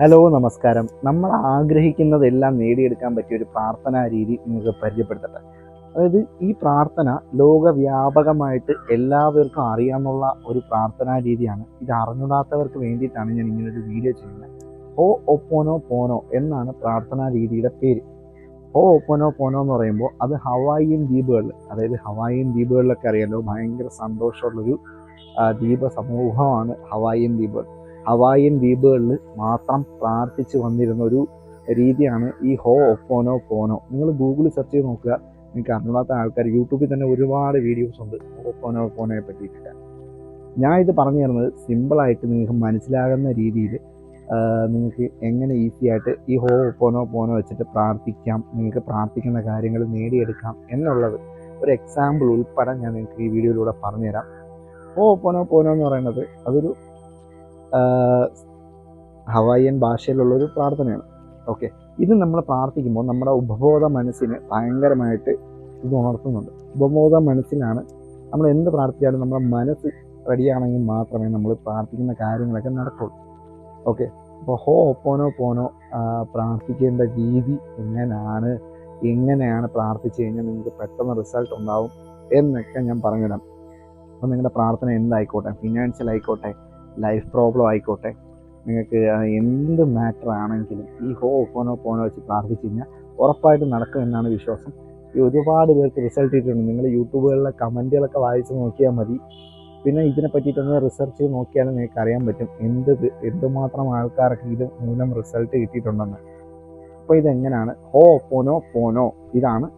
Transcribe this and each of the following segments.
Hello നമസ്കാരം. നമ്മൾ ആഗ്രഹിക്കുന്നതെല്ലാം നേടിയെടുക്കാൻ പറ്റിയ ഒരു പ്രാർത്ഥനാ രീതി നിങ്ങൾക്ക് പരിചയപ്പെടുത്തട്ടെ. അതായത് ഈ പ്രാർത്ഥന ലോകവ്യാപകമായിട്ട് എല്ലാവർക്കും അറിയാമെന്നുള്ള ഒരു പ്രാർത്ഥനാ രീതിയാണ്. ഇത് അറിഞ്ഞൂടാത്തവർക്ക് വേണ്ടിയിട്ടാണ് ഞാൻ ഇങ്ങനൊരു വീഡിയോ ചെയ്യുന്നത്. ഓ ഒപ്പോനോ പോനോ എന്നാണ് പ്രാർത്ഥനാ രീതിയുടെ പേര്. ഓ ഒപ്പോനോ പോനോ എന്ന് പറയുമ്പോൾ അത് ഹവായിൻ ദ്വീപുകളിൽ അതായത് ഹവായിൻ ദ്വീപുകളിലൊക്കെ അറിയാലോ ഭയങ്കര സന്തോഷമുള്ളൊരു ദ്വീപ സമൂഹമാണ് ഹവായിൻ ദ്വീപുകൾ. ഹവായിയൻ ദ്വീപുകളിൽ മാത്രം പ്രാർത്ഥിച്ചു വന്നിരുന്ന ഒരു രീതിയാണ് ഈ ഹോ ഒപ്പോനോ പോനോ. നിങ്ങൾ ഗൂഗിളിൽ സെർച്ച് ചെയ്ത് നോക്കുക. നിങ്ങൾക്ക് അറിഞ്ഞാത്ത ആൾക്കാർ യൂട്യൂബിൽ തന്നെ ഒരുപാട് വീഡിയോസ് ഉണ്ട്. ഒപ്പോനോ പോനോയെ പറ്റിയിട്ട്. ഞാൻ ഇത് പറഞ്ഞു തരുന്നത് സിമ്പിളായിട്ട് നിങ്ങൾക്ക് മനസ്സിലാകുന്ന രീതിയിൽ നിങ്ങൾക്ക് എങ്ങനെ ഈസി ആയിട്ട് ഈ ഹോ പോനോ പോനോ വെച്ചിട്ട് പ്രാർത്ഥിക്കാം നിങ്ങൾക്ക് പ്രാർത്ഥിക്കുന്ന കാര്യങ്ങൾ നേടിയെടുക്കാം എന്നുള്ളത് ഒരു എക്സാമ്പിൾ ഉൾപ്പെടെ ഞാൻ നിങ്ങൾക്ക് ഈ വീഡിയോയിലൂടെ പറഞ്ഞുതരാം. ഹോ പോനോ പോനോ എന്ന് പറയുന്നത് അതൊരു ഹവായിയൻ ഭാഷയിലുള്ളൊരു പ്രാർത്ഥനയാണ്. ഓക്കെ. ഇത് നമ്മൾ പ്രാർത്ഥിക്കുമ്പോൾ നമ്മുടെ ഉപബോധ മനസ്സിന് ഭയങ്കരമായിട്ട് ഇത് ഉണർത്തുന്നുണ്ട്. ഉപബോധ മനസ്സിനാണ് നമ്മൾ എന്ത് പ്രാർത്ഥിച്ചാലും നമ്മുടെ മനസ്സ് റെഡിയാണെങ്കിൽ മാത്രമേ നമ്മൾ പ്രാർത്ഥിക്കുന്ന കാര്യങ്ങളൊക്കെ നടക്കുള്ളൂ ഓക്കെ. അപ്പോൾ ഹോ ഒപ്പോനോ പോനോ പ്രാർത്ഥിക്കേണ്ട രീതി എങ്ങനെയാണ് എങ്ങനെയാണ് പ്രാർത്ഥിച്ചു കഴിഞ്ഞാൽ നിങ്ങൾക്ക് പെട്ടെന്ന് റിസൾട്ട് ഉണ്ടാവും എന്നൊക്കെ ഞാൻ പറഞ്ഞുതരാം. അപ്പോൾ നിങ്ങളുടെ പ്രാർത്ഥന എന്തായിക്കോട്ടെ? ഫിനാൻഷ്യൽ ആയിക്കോട്ടെ? ലൈഫ് പ്രോബ്ലം ആയിക്കോട്ടെ. നിങ്ങൾക്ക് എന്ത് മാറ്റർ ആണെങ്കിലും ഈ ഹോ പോനോ പോനോ വെച്ച് പ്രാർത്ഥിച്ചു കഴിഞ്ഞാൽ ഉറപ്പായിട്ടും നടക്കും എന്നാണ് വിശ്വാസം. ഈ ഒരുപാട് പേർക്ക് റിസൾട്ട് ചെയ്തിട്ടുണ്ട് നിങ്ങൾ യൂട്യൂബുകളിലെ കമന്റുകളൊക്കെ വായിച്ച് നോക്കിയാൽ മതി. പിന്നെ ഇതിനെ പറ്റിയിട്ടൊന്ന് റിസർച്ച് നോക്കിയാലും നിങ്ങൾക്ക് അറിയാൻ പറ്റും എന്ത് എന്തുമാത്രം ആൾക്കാർക്ക് ഇത് മൂലം റിസൾട്ട് കിട്ടിയിട്ടുണ്ടെന്ന്. അപ്പോൾ ഇതെങ്ങനെയാണ്? ഹോ പോനോ പോനോ ഇതാണ്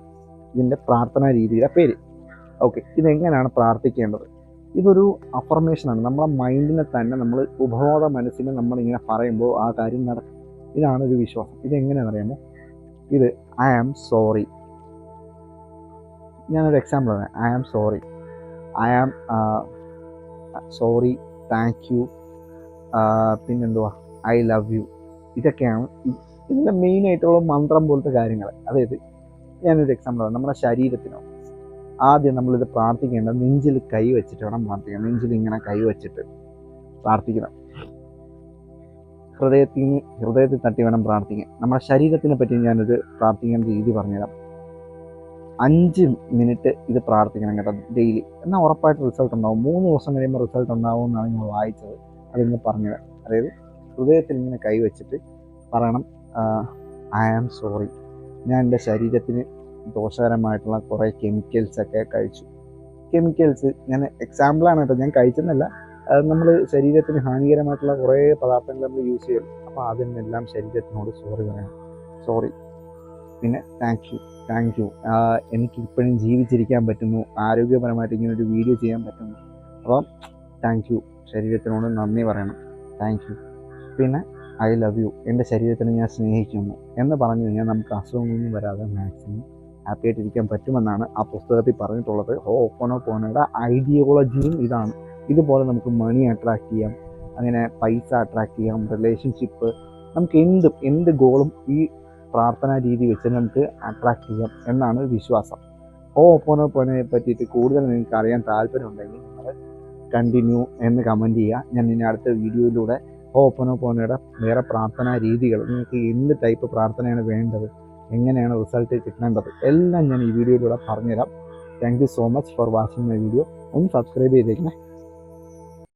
ഇതിന്റെ പ്രാർത്ഥനാ രീതിയുടെ പേര്. ഓക്കെ ഇതെങ്ങനെയാണ് പ്രാർത്ഥിക്കേണ്ടത്? ഇതൊരു അഫർമേഷനാണ് നമ്മളെ മൈൻഡിനെ തന്നെ നമ്മൾ ഉപബോധ മനസ്സിനെ നമ്മളിങ്ങനെ പറയുമ്പോൾ ആ കാര്യം നടക്കും ഇതാണ് ഒരു വിശ്വാസം. ഇതെങ്ങനെയാണെന്ന് അറിയാമോ? ഇത് ഐ ആം സോറി ഞാനൊരു എക്സാമ്പിൾ പറയാം I am sorry I am sorry thank you പിന്നെന്തുവാ? ഐ ലവ് യു ഇതൊക്കെയാണ് ഇതിന്റെ മെയിനായിട്ടുള്ള മന്ത്രം പോലത്തെ കാര്യങ്ങൾ അതായത് ഞാനൊരു എക്സാമ്പിൾ പറയാം നമ്മുടെ ശരീരത്തിനോ ആദ്യം നമ്മളിത് പ്രാർത്ഥിക്കേണ്ടത് നെഞ്ചിൽ കൈ വെച്ചിട്ട് വേണം പ്രാർത്ഥിക്കണം നെഞ്ചിൽ ഇങ്ങനെ കൈ വെച്ചിട്ട് പ്രാർത്ഥിക്കണം. ഹൃദയത്തിൽ ഹൃദയത്തിൽ തട്ടി വേണം പ്രാർത്ഥിക്കാൻ. നമ്മുടെ ശരീരത്തിനെ പറ്റി ഞാനൊരു പ്രാർത്ഥിക്കുന്ന രീതി പറഞ്ഞുതരാം. അഞ്ച് മിനിറ്റ് ഇത് പ്രാർത്ഥിക്കണം കേട്ടോ ഡെയിലി. എന്നാൽ ഉറപ്പായിട്ട് റിസൾട്ട് ഉണ്ടാവും. മൂന്ന് ദിവസം കഴിയുമ്പോൾ റിസൾട്ട് ഉണ്ടാവും എന്നാണ് ഞാൻ വായിച്ചത്. അതിന്ന് പറഞ്ഞുതരാം. അതായത് ഹൃദയത്തിൽ ഇങ്ങനെ കൈ വെച്ചിട്ട് പറയണം ഐ ആം സോറി ഞാൻ എന്റെ ശരീരത്തിന് ദോഷകരമായിട്ടുള്ള കുറേ കെമിക്കൽസ് ഒക്കെ കഴിച്ചു. കെമിക്കൽസ് ഞാൻ എക്സാമ്പിളാണ് കേട്ടോ. ഞാൻ കഴിച്ചെന്നല്ല. നമ്മൾ ശരീരത്തിന് ഹാനികരമായിട്ടുള്ള കുറേ പദാർത്ഥങ്ങൾ നമ്മൾ യൂസ് ചെയ്യും. അപ്പോൾ അതിനെല്ലാം ശരീരത്തിനോട് സോറി പറയണം സോറി പിന്നെ താങ്ക് യു താങ്ക് യു എനിക്ക് ഇപ്പോഴും ജീവിച്ചിരിക്കാൻ പറ്റുന്നു. ആരോഗ്യപരമായിട്ട് ഇങ്ങനെ ഒരു വീഡിയോ ചെയ്യാൻ പറ്റുന്നു. അപ്പം താങ്ക് യു ശരീരത്തിനോട് നന്ദി പറയണം. താങ്ക് യു പിന്നെ ഐ ലവ് യു എന്റെ ശരീരത്തിനെ ഞാൻ സ്നേഹിക്കുന്നു എന്ന് പറഞ്ഞു കഴിഞ്ഞാൽ നമുക്ക് അസുഖങ്ങളൊന്നും വരാതെ മാക്സിമം ഹാപ്പി ആയിട്ടിരിക്കാൻ പറ്റുമെന്നാണ് ആ പുസ്തകത്തിൽ പറഞ്ഞിട്ടുള്ളത്. ഹോ ഓപ്പോനോ പോനോയുടെ ഐഡിയോളജിയും ഇതാണ്. ഇതുപോലെ നമുക്ക് മണി അട്രാക്ട് ചെയ്യാം അങ്ങനെ പൈസ അട്രാക്ട് ചെയ്യാം റിലേഷൻഷിപ്പ് നമുക്ക് എന്തും എന്ത് ഗോളും ഈ പ്രാർത്ഥനാ രീതി വെച്ച് നമുക്ക് അട്രാക്ട് ചെയ്യാം എന്നാണ് വിശ്വാസം. ഹോ ഒപ്പോനോ പോനെ പറ്റിയിട്ട് കൂടുതൽ നിങ്ങൾക്ക് അറിയാൻ താല്പര്യമുണ്ടെങ്കിൽ നിങ്ങൾ കണ്ടിന്യൂ എന്ന് കമന്റ് ചെയ്യുക. ഞാൻ ഇനി അടുത്ത വീഡിയോയിലൂടെ ഹോ ഒപ്പോനോ പോനയുടെ വേറെ പ്രാർത്ഥനാ രീതികൾ നിങ്ങൾക്ക് എന്ത് ടൈപ്പ് പ്രാർത്ഥനയാണ് വേണ്ടത് എങ്ങനെയാണ് റിസൾട്ട് കിട്ടേണ്ടത് എല്ലാം ഞാൻ ഈ വീഡിയോയിലൂടെ പറഞ്ഞുതരാം. Thank you so much for watching my video ഒന്ന് സബ്സ്ക്രൈബ് ചെയ്തേക്കണേ.